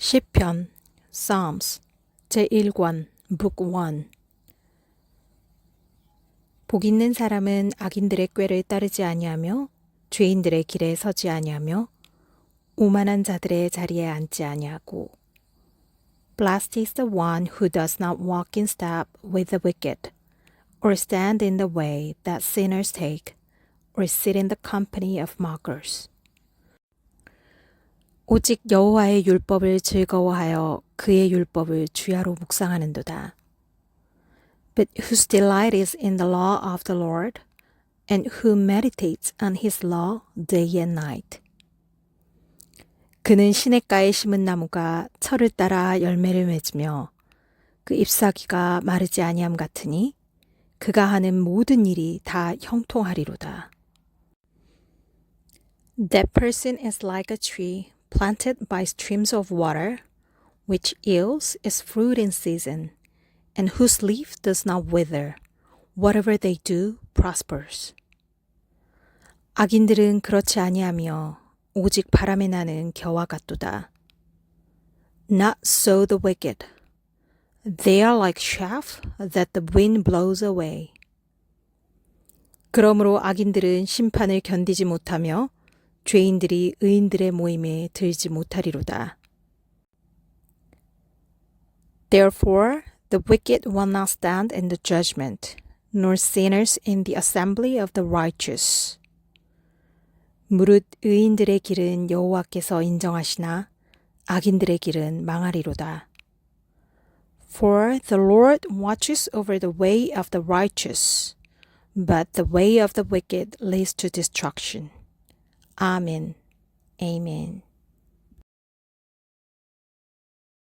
시편 Psalms 제1권 Book 1 복 있는 사람은 악인들의 꾀를 따르지 아니하며 죄인들의 길에 서지 아니하며 오만한 자들의 자리에 앉지 아니하고 Blessed is the one who does not walk in step with the wicked or stand in the way that sinners take or sit in the company of mockers. 오직 여호와의 율법을 즐거워하여 그의 율법을 주야로 묵상하는도다. But whose delight is in the law of the Lord, and who meditates on his law day and night. 그는 시냇가에 심은 나무가 철을 따라 열매를 맺으며 그 잎사귀가 마르지 아니함 같으니 그가 하는 모든 일이 다 형통하리로다. That person is like a tree planted by streams of water, which yields its fruit in season, and whose leaf does not wither. Whatever they do prospers. 악인들은 그렇지 아니하며 오직 바람에 나는 겨와 같도다. Not so the wicked. They are like chaff that the wind blows away. 그러므로 악인들은 심판을 견디지 못하며 죄인들이 의인들의 모임에 들지 못하리로다. Therefore, the wicked will not stand in the judgment, nor sinners in the assembly of the righteous. 무릇 의인들의 길은 여호와께서 인정하시나 악인들의 길은 망하리로다. For the Lord watches over the way of the righteous, but the way of the wicked leads to destruction. Amen. Amen.